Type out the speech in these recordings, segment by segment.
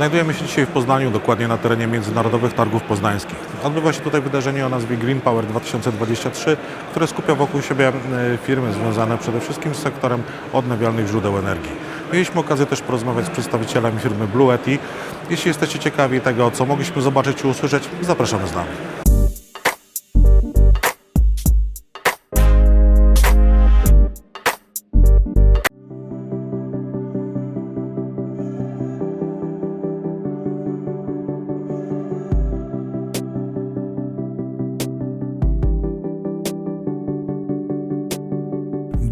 Znajdujemy się dzisiaj w Poznaniu, dokładnie na terenie Międzynarodowych Targów Poznańskich. Odbywa się tutaj wydarzenie o nazwie Green Power 2023, które skupia wokół siebie e, firmy związane przede wszystkim z sektorem odnawialnych źródeł energii. Mieliśmy okazję też porozmawiać z przedstawicielami firmy Blue. Jeśli jesteście ciekawi tego, co mogliśmy zobaczyć i usłyszeć, zapraszamy z nami.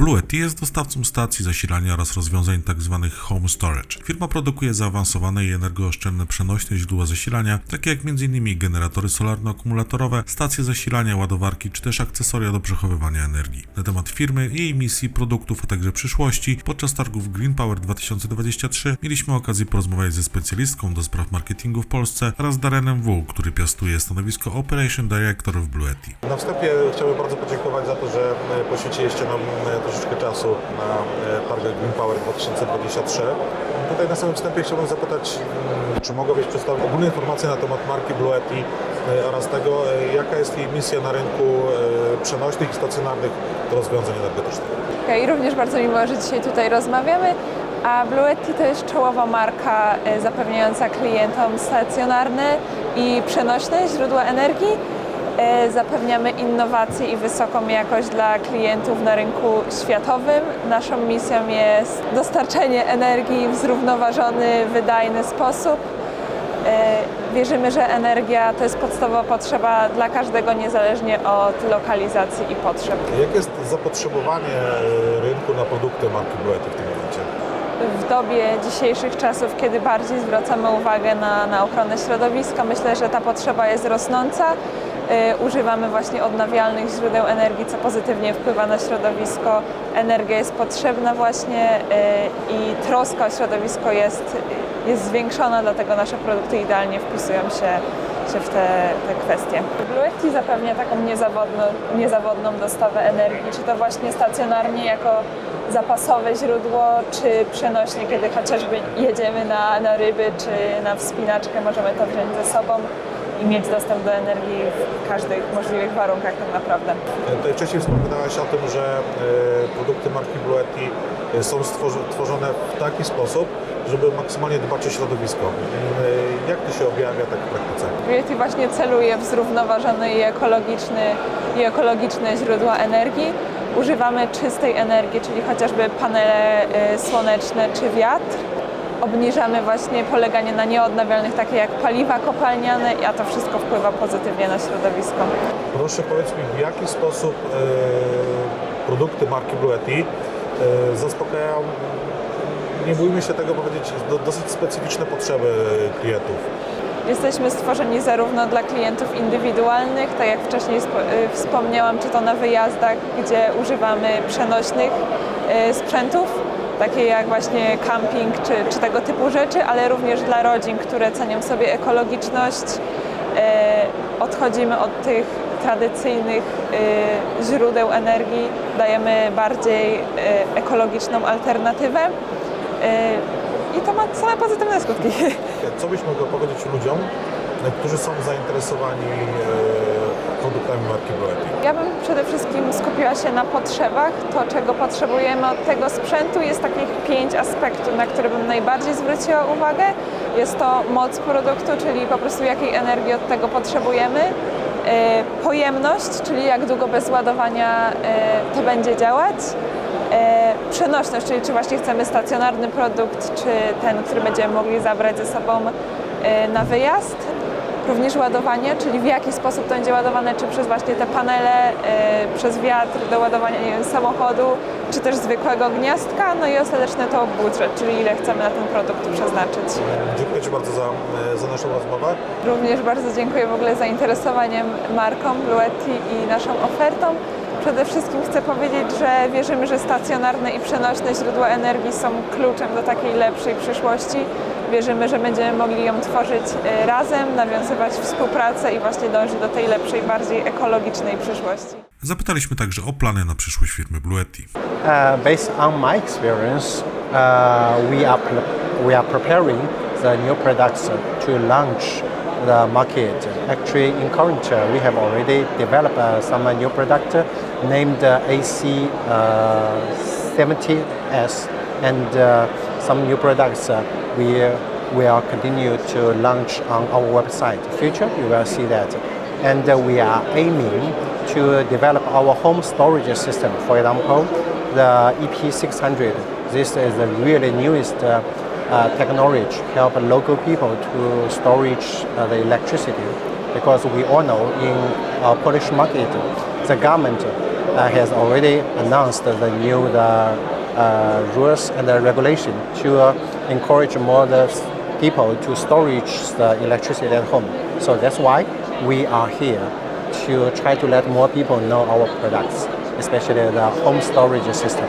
Bluety jest dostawcą stacji zasilania oraz rozwiązań tzw. home storage. Firma produkuje zaawansowane i energooszczędne przenośne źródła zasilania, takie jak m.in. generatory solarno-akumulatorowe, stacje zasilania, ładowarki czy też akcesoria do przechowywania energii. Na temat firmy, jej misji, produktów, a także przyszłości podczas targów Green Power 2023 mieliśmy okazję porozmawiać ze specjalistką do spraw marketingu w Polsce oraz Darenem W., który piastuje stanowisko Operation Director w Bluety. Na wstępie chciałbym bardzo podziękować za to, że e, poświęciliście nam e, troszeczkę czasu na e, targach Green Power 2023. Tutaj na samym wstępie chciałbym zapytać, mm, czy mogłabyś przedstawić ogólne informacje na temat marki Blue e, oraz tego, e, jaka jest jej misja na rynku e, przenośnych i stacjonarnych rozwiązań energetycznych. I również bardzo miło, że dzisiaj tutaj rozmawiamy. A Bluetti to jest czołowa marka e, zapewniająca klientom stacjonarne i przenośne źródła energii. E, Zapewniamy innowacje i wysoką jakość dla klientów na rynku światowym. Naszą misją jest dostarczenie energii w zrównoważony, wydajny sposób. E, Wierzymy, że energia to jest podstawowa potrzeba dla każdego, niezależnie od lokalizacji i potrzeb. Jakie jest zapotrzebowanie e, rynku na produkty marki Blue Yeti w tym momencie? w dobie dzisiejszych czasów, kiedy bardziej zwracamy uwagę na, na ochronę środowiska, myślę, że ta potrzeba jest rosnąca. Y, Używamy właśnie odnawialnych źródeł energii, co pozytywnie wpływa na środowisko. Energia jest potrzebna właśnie y, i troska o środowisko jest, jest zwiększona, dlatego nasze produkty idealnie wpisują się, się w te, te kwestie. Bluetti zapewnia taką niezawodną, niezawodną dostawę energii, czy to właśnie stacjonarnie jako zapasowe źródło, czy przenośnie, kiedy chociażby jedziemy na, na ryby, czy na wspinaczkę, możemy to wziąć ze sobą i mieć dostęp do energii w każdych możliwych warunkach tak naprawdę. E, Tutaj wcześniej wspominałaś o tym, że e, produkty marki Blue Yeti e, są tworzone w taki sposób, żeby maksymalnie dbać o środowisko. Jak to się objawia tak w praktyce? Beauty właśnie celuje w zrównoważone i ekologiczny, i ekologiczne źródła energii. Używamy czystej energii, czyli chociażby panele słoneczne czy wiatr. Obniżamy właśnie poleganie na nieodnawialnych, takie jak paliwa kopalniane, a to wszystko wpływa pozytywnie na środowisko. Proszę powiedz mi, w jaki sposób e, produkty marki Blue Yeti e, zaspokajają, nie bójmy się tego powiedzieć, do, dosyć specyficzne potrzeby klientów. Jesteśmy stworzeni zarówno dla klientów indywidualnych, tak jak wcześniej y, wspomniałam, czy to na wyjazdach, gdzie używamy przenośnych y, sprzętów, takie jak właśnie camping czy, czy tego typu rzeczy, ale również dla rodzin, które cenią sobie ekologiczność. Y, Odchodzimy od tych tradycyjnych y, źródeł energii, dajemy bardziej y, ekologiczną alternatywę. I to ma same pozytywne skutki. Co byś mogła powiedzieć ludziom, e, którzy są zainteresowani e, produktami marki Blue Yeti? Ja bym przede wszystkim skupiła się na potrzebach. To, czego potrzebujemy od tego sprzętu, jest takich pięć aspektów, na które bym najbardziej zwróciła uwagę. Jest to moc produktu, czyli po prostu jakiej energii od tego potrzebujemy. E, Pojemność, czyli jak długo bez ładowania e, to będzie działać. Przenośność, czyli czy właśnie chcemy stacjonarny produkt, czy ten, który będziemy mogli zabrać ze sobą na wyjazd. Również ładowanie, czyli w jaki sposób to będzie ładowane, czy przez właśnie te panele, e, przez wiatr do ładowania wiem, samochodu, czy też zwykłego gniazdka. No i ostateczne to budżet, czyli ile chcemy na ten produkt przeznaczyć. Dziękuję Ci bardzo za, e, za naszą rozmowę. Również bardzo dziękuję w ogóle zainteresowaniem marką Bluetti i naszą ofertą. Przede wszystkim chcę powiedzieć, że wierzymy, że stacjonarne i przenośne źródła energii są kluczem do takiej lepszej przyszłości. Wierzymy, że będziemy mogli ją tworzyć e, razem, nawiązywać współpracę i właśnie dążyć do tej lepszej, bardziej ekologicznej przyszłości. Zapytaliśmy także o plany na przyszłość firmy Bluety. Uh, based on my experience, uh, we are we are preparing the new products to launch the market. Actually, in current, uh, we have already developed uh, some uh, new product named uh, AC uh, 70S and uh, some new products uh, we will continue to launch on our website. Future, you will see that. And uh, we are aiming to develop our home storage system. For example, the EP600. This is the really newest uh, uh, technology help local people to storage uh, the electricity because we all know in Polish market the government uh, has already announced the new the, rules and the regulation to uh, encourage more the people to storage the electricity at home. So that's why we are here to try to let more people know our products, especially the home storage system.